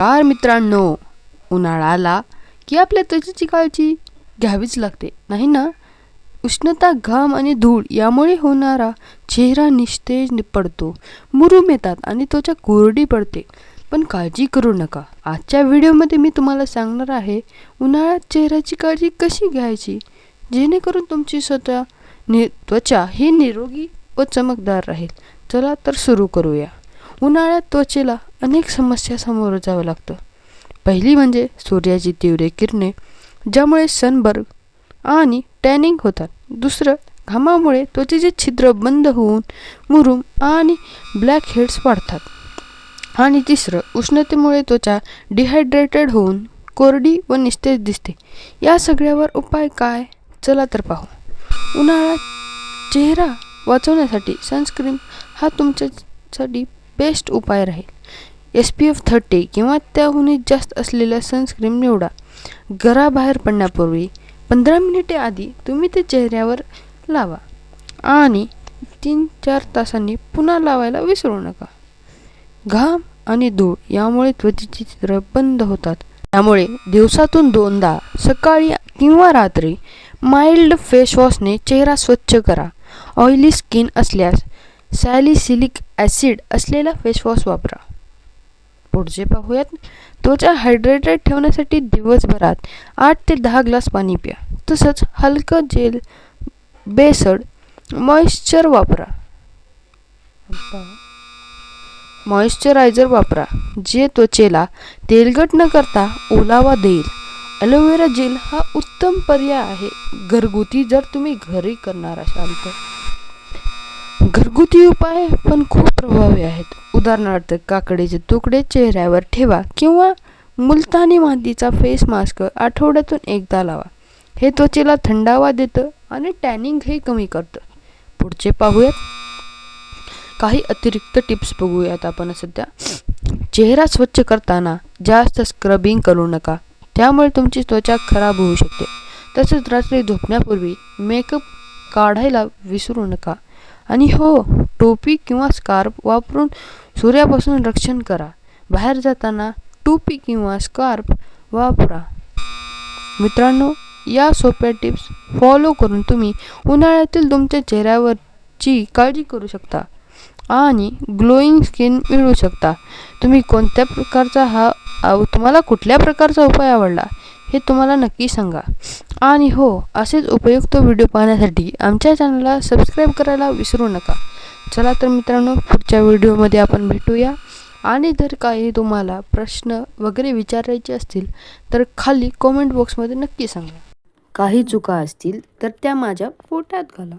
Car मित्रांनो उन्हाळा आला की आपल्या त्वचेची काळजी घ्यावीच लागते नाही ना? उष्णता घाम आणि धूळ यामुळे होणारा चेहरा निस्तेज पडतो मुरूम येतात आणि त्वचा कोरडी पडते. पण काळजी करू नका. आजच्या व्हिडिओमध्ये मी तुम्हाला सांगणार आहे उन्हाळ्यात चेहऱ्याची काळजी कशी घ्यायची? जेणेकरून तुमची स्वतः नि त्वचा ही निरोगी व चमकदार राहील. चला तर सुरू करूया. उन्हाळ्यात त्वचेला अनेक समस्या सामोरं जावं लागतं. पहिली म्हणजे सूर्याची तीव्र किरणे ज्यामुळे सनबर्ग आणि टॅनिंग होतात. दुसरं घामामुळे त्वचेचे छिद्र बंद होऊन मुरूम आणि ब्लॅक हेड्स वाढतात. आणि तिसरं उष्णतेमुळे त्वचा डिहायड्रेटेड होऊन कोरडी व निस्तेज दिसते. या सगळ्यावर उपाय काय? चला तर पाहू. उन्हाळ्यात चेहरा वाचवण्यासाठी सनस्क्रीन हा तुमच्यासाठी बेस्ट उपाय राहील. एस पी एफ थर्टी किंवा त्याहूनही जास्त असलेल्या सनस्क्रीन निवडा. घराबाहेर पडण्यापूर्वी पंधरा मिनिटे आधी तुम्ही ते चेहऱ्यावर लावा आणि तीन चार तासांनी पुन्हा लावायला विसरू नका. घाम आणि धूळ यामुळे त्वचेची चित्र बंद होतात. त्यामुळे दिवसातून दोनदा सकाळी किंवा रात्री माइल्ड फेसवॉशने चेहरा स्वच्छ करा. ऑइली स्किन असल्यास सॅलिसिलिक ॲसिड असलेला फेसवॉश वापरा. पुढचे पाहूयात. त्वचा हायड्रेटेड ठेवण्यासाठी दिवसभरात आठ ते दहा ग्लास पाणी प्या. तसंच हलकं जेल बेसड मॉइश्चर वापरा. मॉइश्चरायझर वापरा जे त्वचेला तेलकट न करता ओलावा देईल. ॲलोवेरा जेल हा उत्तम पर्याय आहे. घरगुती जर तुम्ही घरी करणार असाल तर. घरगुती उपाय पण खूप प्रभावी आहेत. उदाहरणार्थ काकडीचे तुकडे चेहऱ्यावर ठेवा किंवा मुलतानी मातीचा फेस मास्क आठवड्यातून एकदा लावा. हे त्वचेला थंडावा देतं आणि टॅनिंग हे कमी करतं. पुढचे पाहूयात. काही अतिरिक्त टिप्स बघूयात आपण सध्या. चेहरा स्वच्छ करताना जास्त स्क्रबिंग करू नका. त्यामुळे तुमची त्वचा खराब होऊ शकते. तसेच रात्री झोपण्यापूर्वी मेकअप काढायला विसरू नका. आणि हो टोपी किंवा स्कार्फ वापरून सूर्यापासून रक्षण करा. बाहेर जाताना टोपी किंवा स्कार्फ वापरा. मित्रांनो या सोप्या टिप्स फॉलो करून तुम्ही उन्हाळ्यातील तुमच्या चेहऱ्यावरची काळजी करू शकता आणि ग्लोईंग स्किन मिळवू शकता. तुम्ही कोणत्या प्रकारचा हा तुम्हाला कुठल्या प्रकारचा उपाय आवडला? हे तुम्हाला नक्की सांगा. आणि हो असेच उपयुक्त व्हिडिओ पाहण्यासाठी आमच्या चॅनलला सबस्क्राईब करायला विसरू नका. चला तर मित्रांनो पुढच्या व्हिडिओमध्ये आपण भेटूया. आणि जर काही तुम्हाला प्रश्न वगैरे विचारायचे असतील तर खाली कॉमेंट बॉक्समध्ये नक्की सांगा. काही चुका असतील तर त्या माझ्या पोटात घाला.